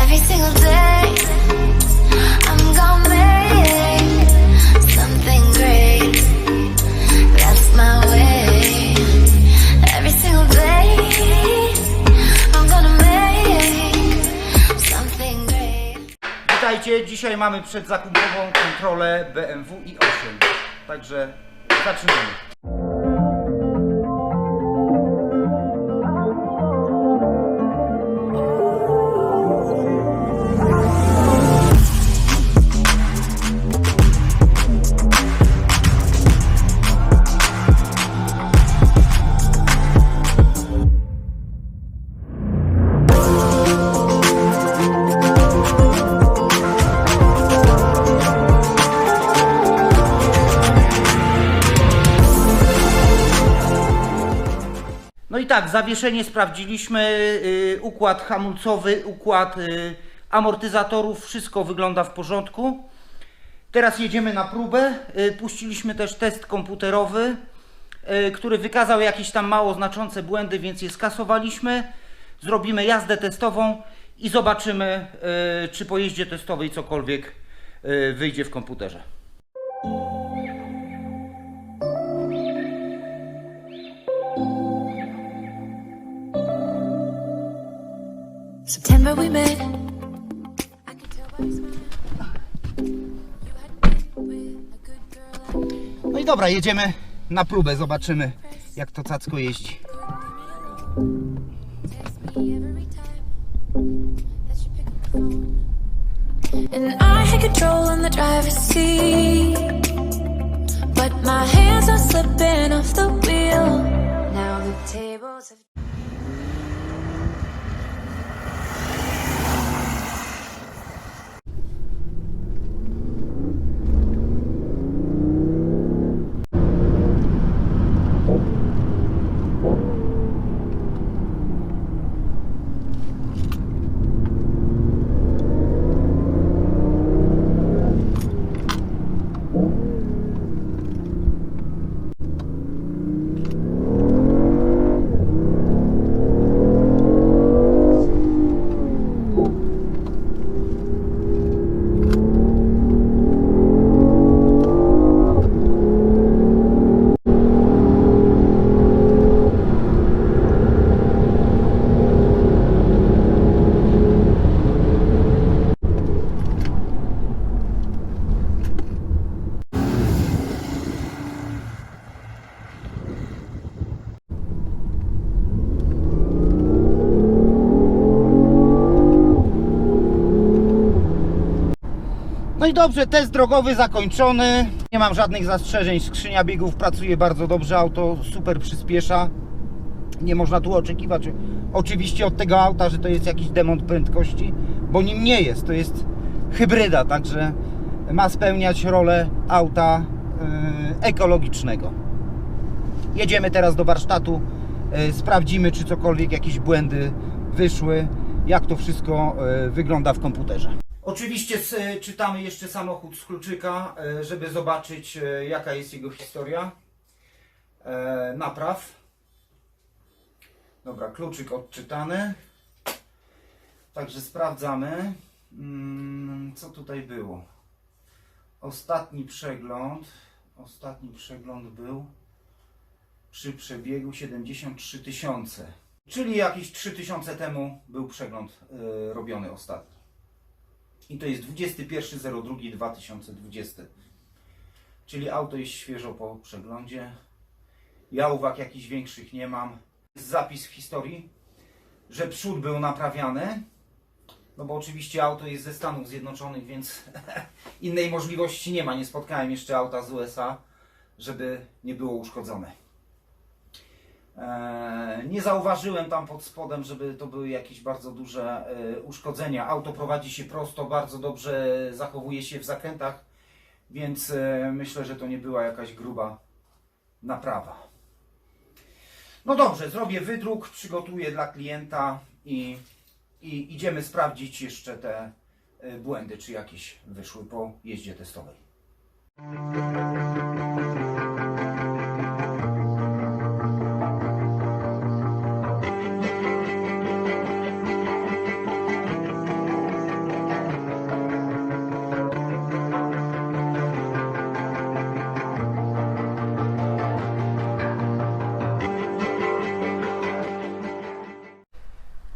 Every single day, Dzisiaj mamy przedzakupową kontrolę BMW i 8. Także zaczynamy. Tak, zawieszenie sprawdziliśmy, y, układ hamulcowy, układ y, amortyzatorów, wszystko wygląda w porządku. Teraz jedziemy na próbę. Y, puściliśmy też test komputerowy, który wykazał jakieś tam mało znaczące błędy, więc je skasowaliśmy. Zrobimy jazdę testową i zobaczymy, czy po jeździe testowej cokolwiek wyjdzie w komputerze. Good girl like No i dobra, jedziemy na próbę, zobaczymy jak to cacko jeździ. And I had control the driver's seat. No i dobrze, test drogowy zakończony. Nie mam żadnych zastrzeżeń. Skrzynia biegów pracuje bardzo dobrze, auto super przyspiesza. Nie można tu oczekiwać oczywiście od tego auta, że to jest jakiś demont prędkości, bo nim nie jest. To jest hybryda, także ma spełniać rolę auta yy, ekologicznego. Jedziemy teraz do warsztatu, yy, sprawdzimy, czy cokolwiek, jakieś błędy wyszły, jak to wszystko yy, wygląda w komputerze. Oczywiście s- czytamy jeszcze samochód z kluczyka, e, żeby zobaczyć e, jaka jest jego historia e, napraw. Dobra, kluczyk odczytany. Także sprawdzamy, mm, co tutaj było. Ostatni przegląd, ostatni przegląd był przy przebiegu 73 tysiące. Czyli jakieś 3000 temu był przegląd e, robiony ostatni. I to jest 21.02.2020. Czyli auto jest świeżo po przeglądzie. Ja uwag jakichś większych nie mam. Jest zapis w historii, że przód był naprawiany. No bo oczywiście auto jest ze Stanów Zjednoczonych, więc innej możliwości nie ma. Nie spotkałem jeszcze auta z USA, żeby nie było uszkodzone. Eee, Nie zauważyłem tam pod spodem, żeby to były jakieś bardzo duże e, uszkodzenia. Auto prowadzi się prosto, bardzo dobrze zachowuje się w zakrętach. więc e, myślę, że to nie była jakaś gruba naprawa. No dobrze, zrobię wydruk, przygotuję dla klienta i, i idziemy sprawdzić jeszcze te e, błędy, czy jakieś wyszły po jeździe testowej.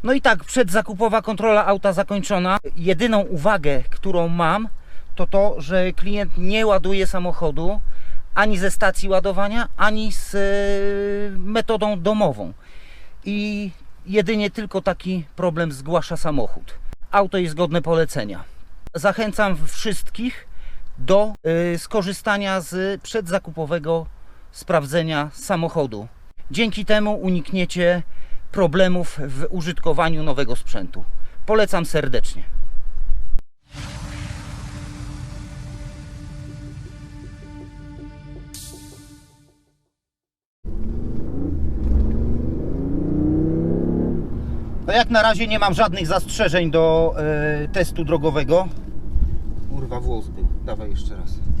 No i tak, przedzakupowa kontrola auta zakończona. Jedyną uwagę, którą mam, to to, że klient nie ładuje samochodu ani ze stacji ładowania, ani z e, metodą domową. I jedynie tylko taki problem zgłasza samochód. Auto jest godne polecenia. Zachęcam wszystkich do e, skorzystania z przedzakupowego sprawdzenia samochodu. Dzięki temu unikniecie problemów w użytkowaniu nowego sprzętu. Polecam serdecznie. No jak na razie nie mam żadnych zastrzeżeń do e, testu drogowego. Kurwa włos był. Dawaj jeszcze raz.